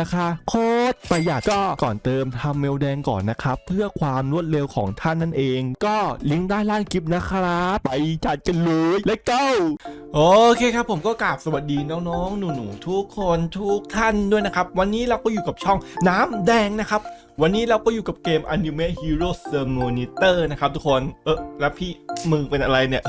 ราคาโค ตรประหยัดก็ก่อนเติมทำเมลแดงก่อนนะครับ เพื่อความรวดเร็วของท่านนั่นเอง ก็ลิงก์ด้านล่างคลิปนะครับ ไปจัดกันเลย let's go โอเคครับผมก็กราบสวัสดีน้องๆ หนูๆ ทุกคนทุกท่านด้วยนะครับ วันนี้เราก็อยู่กับช่องน้ำแดงนะครับ วันนี้เราก็อยู่กับเกม Anime Hero s e r m o n i t o r นะครับทุกคนเออแล้วพี่มึงเป็นอะไรเนี่ย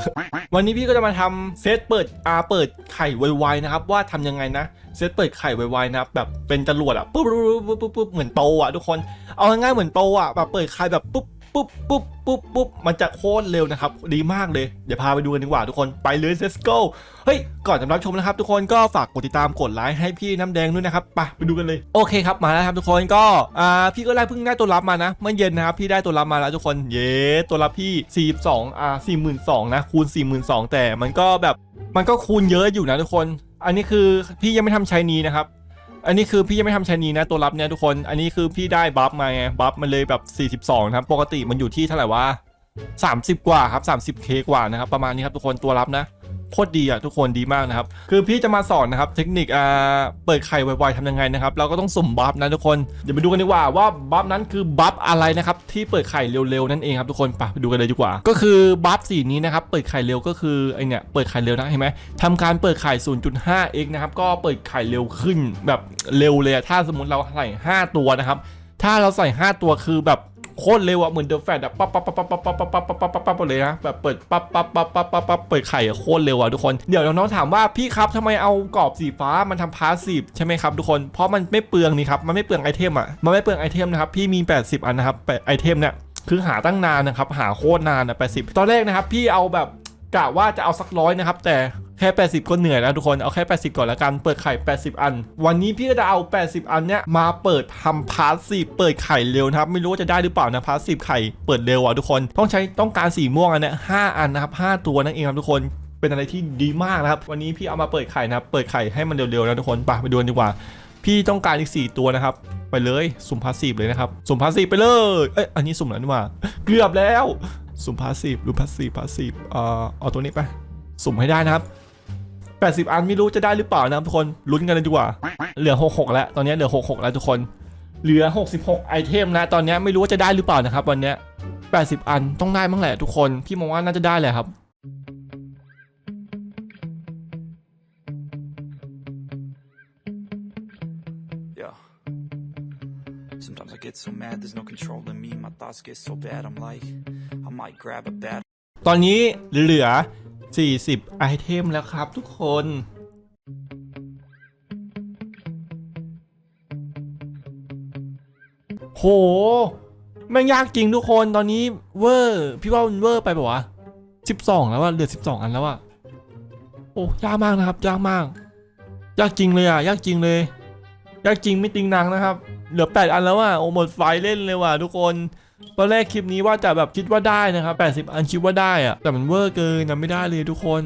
วันนี้พี่ก็จะมาทำเซตเปิดอาเปิดไข่ไวๆนะครับ ว่าทำยังไงนะ เซตเปิดไข่ไวๆนะครับแบบเป็นจรวดอะปุ๊บปุ๊บปุ๊บปุ๊บปุ๊บเหมือนโตอะทุกคนเอาง่ายๆเหมือนโตอะแบบเปิดไข่แบบปุ๊บปุ๊บปุ๊บปุ๊บปุ๊บมันจะโคตรเร็วนะครับ ดีมากเลย เดี๋ยวพาไปดูกันดีกว่าทุกคนไปเลย let's go เฮ้ย ก่อนจะรับชมนะครับ ทุกคนก็ฝากกดติดตามกดไลค์ให้พี่น้ำแดงด้วยนะครับไปไปดูกันเลยโอเคครับมาแล้วครับทุกคนก็อ่าพี่ก็ได้เพิ่งได้ตัวรับมานะเมื่อเย็นนะครับพี่ได้ตัวรับมาแล้วทุกคนเย้ตัวรับพี่42อ่า42นะคูณ42แต่มันก็แบบมันก็คูณเยอะอยู่นะทุกคน อันนี้คือพี่ยังไม่ทำใช้นี้นะครับ อันนี้คือพี่ยังไม่ทำชนีนะตัวรับเนี่ยทุกคน อันนี้คือพี่ได้บัฟมาไงบัฟมันเลยแบบ 42นะครับปกติมันอยู่ที่เท่าไหร่วะ30 กว่าครับ 30k กว่านะครับประมาณนี้ครับทุกคนตัวรับนะ โคตรดีอะทุกคนดีมากนะครับ คือพี่จะมาสอนนะครับเทคนิคอ่าเปิดไข่ไวๆทำยังไงนะครับ เราก็ต้องสุ่มบัฟนะทุกคน เดี๋ยวไปดูกันดีกว่าว่าบัฟนั้นคือบัฟอะไรนะครับที่เปิดไข่เร็วๆนั่นเองครับทุกคนไปดูกันเลยดีกว่า ก็คือบัฟสีนี้นะครับเปิดไข่เร็วก็คือไอเนี่ยเปิดไข่เร็วนะเห็นไหมทำการเปิดไข่ 0.5x นะครับก็เปิดไข่เร็วขึ้นแบบเร็วเลยถ้าสมมติเราใส่ 5 ตัวนะครับถ้าเราใส่ 5 ตัวคือแบบ โคตรเร็วอะเหมือนเดอะแฟดอะปั๊บปั๊บปั๊บปั๊บปั๊บปั๊บปั๊บปั๊บปั๊บปั๊บปั๊บเลยนะแบบเปิดปั๊บปั๊บปั๊บปั๊บปั๊บปั๊บเปิดไข่อะโคตรเร็วอะทุกคนเดี๋ยวน้องๆถามว่าพี่ครับทำไมเอากรอบสีฟ้ามันทำพาสซีฟใช่ไหมครับทุกคนเพราะมันไม่เปลืองนี่ครับมันไม่เปลืองไอเทมอะมันไม่เปลืองไอเทมนะครับพี่มี 80 อันนะครับไอเทมเนี่ยคือหาตั้งนานนะครับหาโคตรนานอะ80ตอนแรกนะครับพี่เอาแบบกะว่าจะเอาสักร้อยนะครับแต่ แค่ 80 ก็เหนื่อยแล้วทุกคนเอาแค่ 80 ก่อนละกันเปิดไข่ 80 อัน วันนี้พี่ก็จะเอา 80 อันเนี้ยมาเปิดทำพาสซีฟเปิดไข่เร็วนะครับไม่รู้ว่าจะได้หรือเปล่านะพาสซีฟไข่เปิดเร็วอะทุกคนต้องใช้ต้องการสีม่วงอันเนี้ย5อันนะครับ5ตัวนั่นเองครับทุกคนเป็นอะไรที่ดีมากนะครับวันนี้พี่เอามาเปิดไข่นะครับเปิดไข่ให้มันเร็วๆนะทุกคนไปไปดูกันดีกว่า พี่ต้องการอีก 4 ตัวนะครับไปเลยสุ่มพาสซีฟเลยนะครับสุ่มพาสซีฟไปเลยเอ้ยอันนี้สุ่มแล้วนี่ว่าเกือบแล้วสุ่มพาสซีฟดูพาสซีฟพาสซีฟเอ่อเอาตัวนี้ไป สุ่มให้ได้นะครับ 80 อันไม่รู้จะได้หรือเปล่านะครับทุกคนลุ้นกันเลยดีกว่า เหลือ 66 แล้ว ตอนนี้เหลือ 66 แล้วทุกคน เหลือ 66 ไอเทมแล้วตอนนี้ไม่รู้ว่าจะได้หรือเปล่านะครับ วันเนี้ย80 อันต้องได้บ้างแหละทุกคนพี่มองว่าน่าจะได้แหละครับ Yeah. Sometimes I get so mad, there's no controlling me. My thoughts get so bad, I'm like, I might grab a bat. ตอนนี้เหลือ 40 ไอเทมแล้วครับทุกคน โหแม่งยากจริงทุกคนตอนนี้เวอร์พี่ว่ามันเวอร์ไปป่าวะ 12 แล้วอะเหลือ 12 อันแล้วอะโอ้ยากมากนะครับยากมาก ยากจริงเลยอะยากจริงเลย ยากจริงไม่ติงนังนะครับ เหลือ 8 อันแล้วอะโอ้หมดไฟเล่นเลยว่ะทุกคน ตอนแรกคลิปนี้ว่าจะแบบคิดว่าได้นะครับ 80 อันคิดว่าได้อะแต่มันเวอร์เกินนะไม่ได้เลยทุกคน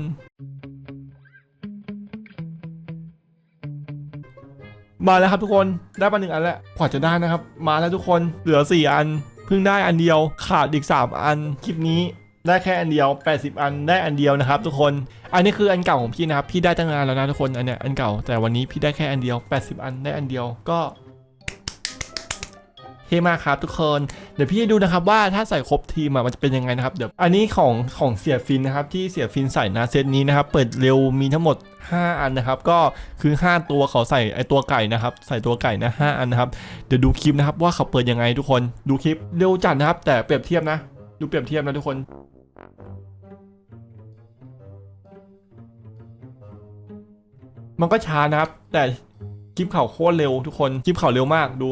มาแล้วครับทุกคนได้มาหนึ่งอันแล้วกว่าจะได้นะครับ มาแล้วทุกคนเหลือ 4 อัน เพิ่งได้อันเดียวขาดอีก 3 อันคลิปนี้ได้แค่อันเดียว 80 อันได้อันเดียวนะครับ ทุกคนอันนี้คืออันเก่าของพี่นะครับพี่ได้ตั้งนานแล้วนะทุกคนอันเนี้ยอันเก่าแต่วันนี้พี่ได้แค่อันเดียว 80 อันได้อันเดียวก็ เท่มากครับทุกคน เดี๋ยวพี่ดูนะครับว่าถ้าใส่ครบทีมอะมันจะเป็นยังไงนะครับเดี๋ยวอันนี้ของของเสียฟินนะครับที่เสียฟินใส่นะเซตนี้นะครับเปิดเร็วมีทั้งหมด 5 อันนะครับ ก็คือ 5 ตัวเขาใส่ไอตัวไก่นะครับใส่ตัวไก่นะ5อันนะครับเดี๋ยวดูคลิปนะครับว่าเขาเปิดยังไงทุกคนดูคลิปเร็วจัดนะครับ แต่เปรียบเทียบนะ ดูเปรียบเทียบนะทุกคนมันก็ช้านะครับ แต่คลิปเขาโคตรเร็วทุกคนคลิปเขาเร็วมากดู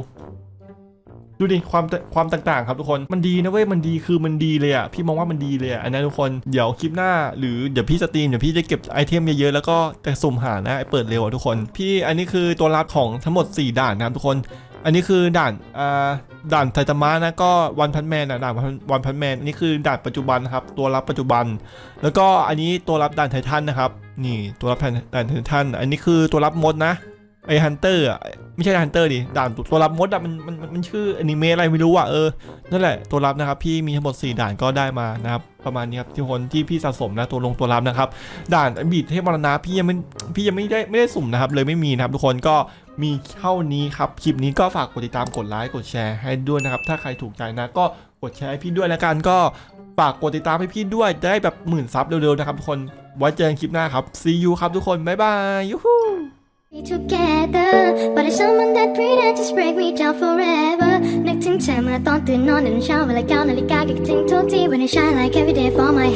ดูดิความความต่างๆ ครับทุกคนมันดีนะเว้ยมันดีคือมันดีเลยอะพี่มองว่ามันดีเลยอะอันนี้ทุกคนเดี๋ยวคลิปหน้า หรือเดี๋ยวพี่สตรีมเดี๋ยวพี่จะเก็บไอเทมเยอะๆแล้วก็จะสุ่มหานะไอเปิดเร็วอะทุกคน พี่อันนี้คือตัวรับของทั้งหมด 4 ด่านนะครับทุกคน อันนี้คือด่านอ่าด่านไซตามะนะก็วันพันแมนอะด่านวันพันแมนอันนี้คือด่านปัจจุบันนะครับตัวรับปัจจุบัน แล้วก็อันนี้ตัวรับด่านไททันนะครับนี่ตัวรับด่านไททันอันนี้คือตัวรับมดนะ ไอฮันเตอร์อะไม่ใช่ฮันเตอร์ดิด่านตัวรับมดอะมันมันมันชื่ออนิเมะอะไรไม่รู้อะเออนั่นแหละตัวรับนะครับพี่มีทั้งหมด 4 ด่านก็ได้มานะครับประมาณนี้ครับที่คนที่พี่สะสมนะตัวลงตัวรับนะครับ ด่านบีดเทพมรณะพี่ยังไม่พี่ยังไม่ได้ไม่ได้สุ่มนะครับ เลยไม่มีนะครับทุกคนก็มีเท่านี้ครับคลิปนี้ก็ฝากกดติดตามกดไลค์กดแชร์ให้ด้วยนะครับถ้าใครถูกใจนะก็กดแชร์ให้พี่ด้วยแล้วกันก็ฝากกดติดตามให้พี่ด้วยได้แบบหมื่นซับเร็วๆนะครับทุกคนไว้เจอกันคลิปหน้าครับ see you ครับทุกคนบ๊ายบายยูฮู Be together but it's someone that pretend just break me down forever นึกถึงเธอเมื่อตอนตื่นนอนในเช้าเวลาเก้านาฬิกาคิดถึงทุกที when I shine like every day for my